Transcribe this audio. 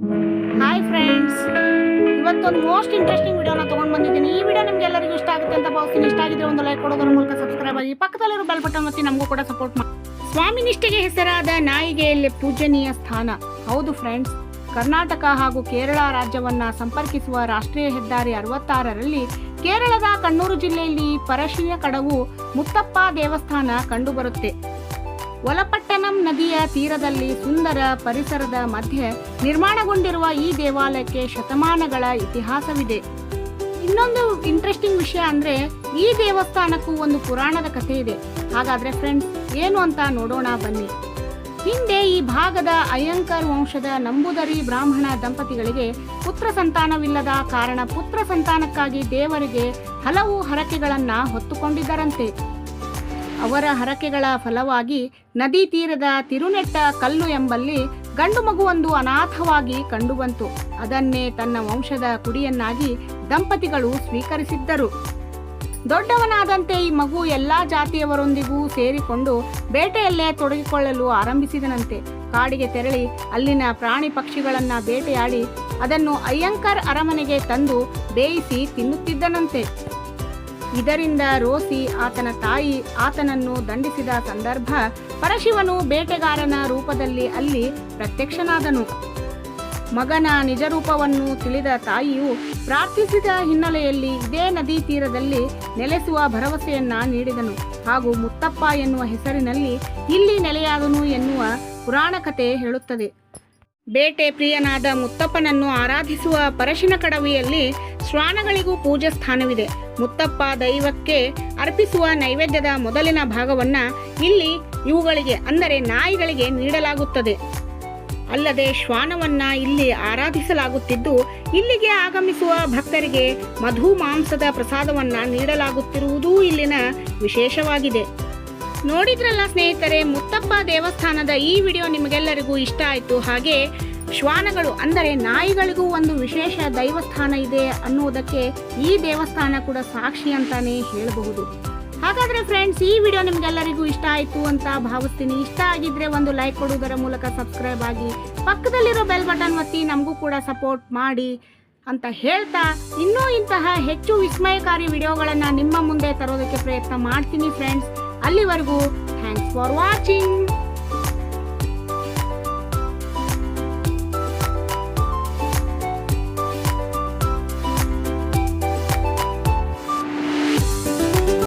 Hi friends ಇವತ್ತೊಂದು most interesting ವಿಡಿಯೋನ ತೊಗೊಂಡು ಬಂದಿದ್ದೀನಿ. ಈ ವಿಡಿಯೋ ನಿಮ್ಗೆ ಎಲ್ಲರಿಗೂ ಇಷ್ಟ ಆಗುತ್ತೆ ಅಂತ ಭಾವಿಸ್ತೀನಿ. ಇಷ್ಟ ಆಗಿದ್ರೆ ಒಂದು ಲೈಕ್ ಕೊಡೋದ್ರ ಮೂಲಕ ಸಬ್ಸ್ಕ್ರೈಬ್ ಆಗಿ, ಪಕ್ಕದಲ್ಲಿರೋ ಬೆಲ್ ಬಟನ್ ಒತ್ತಿ ನಮಗೂ ಕೂಡ ಸಪೋರ್ಟ್ ಮಾಡಿ ಸ್ವಾಮಿ ನಿಷ್ಠೆಗೆ ಹೆಸರಾದ ನಾಯಿಗೆಯಲ್ಲಿ ಪೂಜನೀಯ ಸ್ಥಾನ. ಹೌದು ಫ್ರೆಂಡ್ಸ್ ಕರ್ನಾಟಕ ಹಾಗೂ ಕೇರಳ ರಾಜ್ಯವನ್ನ ಸಂಪರ್ಕಿಸುವ ರಾಷ್ಟ್ರೀಯ ಹೆದ್ದಾರಿ ಅರವತ್ತಾರರಲ್ಲಿ ಕೇರಳದ ಕಣ್ಣೂರು ಜಿಲ್ಲೆಯಲ್ಲಿ ಪರಶಿಯ ಕಡವು ಮುತ್ತಪ್ಪ ದೇವಸ್ಥಾನ ಕಂಡುಬರುತ್ತೆ. ಒಲಪಟ್ಟಣಂ ನದಿಯ ತೀರದಲ್ಲಿ ಸುಂದರ ಪರಿಸರದ ಮಧ್ಯೆ ನಿರ್ಮಾಣಗೊಂಡಿರುವ ಈ ದೇವಾಲಯಕ್ಕೆ ಶತಮಾನಗಳ ಇತಿಹಾಸವಿದೆ. ಇನ್ನೊಂದು ಇಂಟ್ರೆಸ್ಟಿಂಗ್ ವಿಷಯ ಅಂದ್ರೆ ಈ ದೇವಸ್ಥಾನಕ್ಕೂ ಒಂದು ಪುರಾಣದ ಕಥೆ ಇದೆ. ಹಾಗಾದ್ರೆ ಫ್ರೆಂಡ್ಸ್ ಏನು ಅಂತ ನೋಡೋಣ ಬನ್ನಿ. ಹಿಂದೆ ಈ ಭಾಗದ ಅಯ್ಯಂಕರ್ ವಂಶದ ನಂಬುದರಿ ಬ್ರಾಹ್ಮಣ ದಂಪತಿಗಳಿಗೆ ಪುತ್ರ ಸಂತಾನವಿಲ್ಲದ ಕಾರಣ ಪುತ್ರ ಸಂತಾನಕ್ಕಾಗಿ ದೇವರಿಗೆ ಹಲವು ಹರಕೆಗಳನ್ನ ಹೊತ್ತುಕೊಂಡಿದ್ದರಂತೆ. ಅವರ ಹರಕೆಗಳ ಫಲವಾಗಿ ನದಿ ತೀರದ ತಿರುನೆಟ್ಟ ಕಲ್ಲು ಎಂಬಲ್ಲಿ ಗಂಡು ಮಗುವೊಂದು ಅನಾಥವಾಗಿ ಕಂಡುಬಂತು. ಅದನ್ನೇ ತನ್ನ ವಂಶದ ಕುಡಿಯನ್ನಾಗಿ ದಂಪತಿಗಳು ಸ್ವೀಕರಿಸಿದ್ದರು. ದೊಡ್ಡವನಾದಂತೆ ಈ ಮಗು ಎಲ್ಲಾ ಜಾತಿಯವರೊಂದಿಗೂ ಸೇರಿಕೊಂಡು ಬೇಟೆಯಲ್ಲೇ ತೊಡಗಿಕೊಳ್ಳಲು ಆರಂಭಿಸಿದನಂತೆ. ಕಾಡಿಗೆ ತೆರಳಿ ಅಲ್ಲಿನ ಪ್ರಾಣಿ ಪಕ್ಷಿಗಳನ್ನ ಬೇಟೆಯಾಡಿ ಅದನ್ನು ಅಯ್ಯಂಕರ್ ಅರಮನೆಗೆ ತಂದು ಬೇಯಿಸಿ ತಿನ್ನುತ್ತಿದ್ದನಂತೆ. ಇದರಿಂದ ರೋಸಿ ಆತನ ತಾಯಿ ಆತನನ್ನು ದಂಡಿಸಿದ ಸಂದರ್ಭ ಪರಶಿವನು ಬೇಟೆಗಾರನ ರೂಪದಲ್ಲಿ ಅಲ್ಲಿ ಪ್ರತ್ಯಕ್ಷನಾದನು. ಮಗನ ನಿಜ ರೂಪವನ್ನು ತಿಳಿದ ತಾಯಿಯು ಪ್ರಾರ್ಥಿಸಿದ ಹಿನ್ನೆಲೆಯಲ್ಲಿ ಇದೇ ನದಿ ತೀರದಲ್ಲಿ ನೆಲೆಸುವ ಭರವಸೆಯನ್ನ ನೀಡಿದನು. ಹಾಗೂ ಮುತ್ತಪ್ಪ ಎನ್ನುವ ಹೆಸರಿನಲ್ಲಿ ಇಲ್ಲಿ ನೆಲೆಯಾದನು ಎನ್ನುವ ಪುರಾಣ ಕಥೆ ಹೇಳುತ್ತದೆ. ಬೇಟೆ ಪ್ರಿಯನಾದ ಮುತ್ತಪ್ಪನನ್ನು ಆರಾಧಿಸುವ ಪರಶಿನ ಕಡವಿಯಲ್ಲಿ ಶ್ವಾನಗಳಿಗೂ ಪೂಜಾ ಸ್ಥಾನವಿದೆ. ಮುತ್ತಪ್ಪ ದೈವಕ್ಕೆ ಅರ್ಪಿಸುವ ನೈವೇದ್ಯದ ಮೊದಲಿನ ಭಾಗವನ್ನ ಇಲ್ಲಿ ಇವುಗಳಿಗೆ, ಅಂದರೆ ನಾಯಿಗಳಿಗೆ ನೀಡಲಾಗುತ್ತದೆ. ಅಲ್ಲದೆ ಶ್ವಾನವನ್ನು ಇಲ್ಲಿ ಆರಾಧಿಸಲಾಗುತ್ತಿದ್ದು, ಇಲ್ಲಿಗೆ ಆಗಮಿಸುವ ಭಕ್ತರಿಗೆ ಮಧು ಮಾಂಸದ ಪ್ರಸಾದವನ್ನ ನೀಡಲಾಗುತ್ತಿರುವುದೂ ಇಲ್ಲಿನ ವಿಶೇಷವಾಗಿದೆ. ನೋಡಿದ್ರಲ್ಲ ಸ್ನೇಹಿತರೆ, ಮುತ್ತಪ್ಪ ದೇವಸ್ಥಾನದ ಈ ವಿಡಿಯೋ ನಿಮಗೆಲ್ಲರಿಗೂ ಇಷ್ಟ ಆಯಿತು. ಹಾಗೆ ಶ್ವಾನಗಳು ಅಂದರೆ ನಾಯಿಗಳಿಗೂ ಒಂದು ವಿಶೇಷ ದೈವಸ್ಥಾನ ಇದೆ ಅನ್ನುವುದಕ್ಕೆ ಈ ದೇವಸ್ಥಾನ ಕೂಡ ಸಾಕ್ಷಿ ಅಂತಾನೆ ಹೇಳಬಹುದು. ಹಾಗಾದರೆ ಫ್ರೆಂಡ್ಸ್ ಈ ವಿಡಿಯೋ ನಿಮಗೆಲ್ಲರಿಗೂ ಇಷ್ಟ ಆಯಿತು ಅಂತ ಭಾವಿಸ್ತೀನಿ. ಇಷ್ಟ ಆಗಿದ್ರೆ ಒಂದು ಲೈಕ್ ಕೊಡುವುದರ ಮೂಲಕ ಸಬ್ಸ್ಕ್ರೈಬ್ ಆಗಿ ಪಕ್ಕದಲ್ಲಿರೋ ಬೆಲ್ ಬಟನ್ ಒತ್ತಿ ನಮಗೂ ಕೂಡ ಸಪೋರ್ಟ್ ಮಾಡಿ ಅಂತ ಹೇಳ್ತಾ ಇನ್ನೂ ಇಂತಹ ಹೆಚ್ಚು ವಿಸ್ಮಯಕಾರಿ ವಿಡಿಯೋಗಳನ್ನು ನಿಮ್ಮ ಮುಂದೆ ತರೋದಕ್ಕೆ ಪ್ರಯತ್ನ ಮಾಡ್ತೀನಿ ಫ್ರೆಂಡ್ಸ್ ಅಲ್ಲಿವರೆಗೂ ಥ್ಯಾಂಕ್ಸ್ ಫಾರ್ ವಾಚಿಂಗ್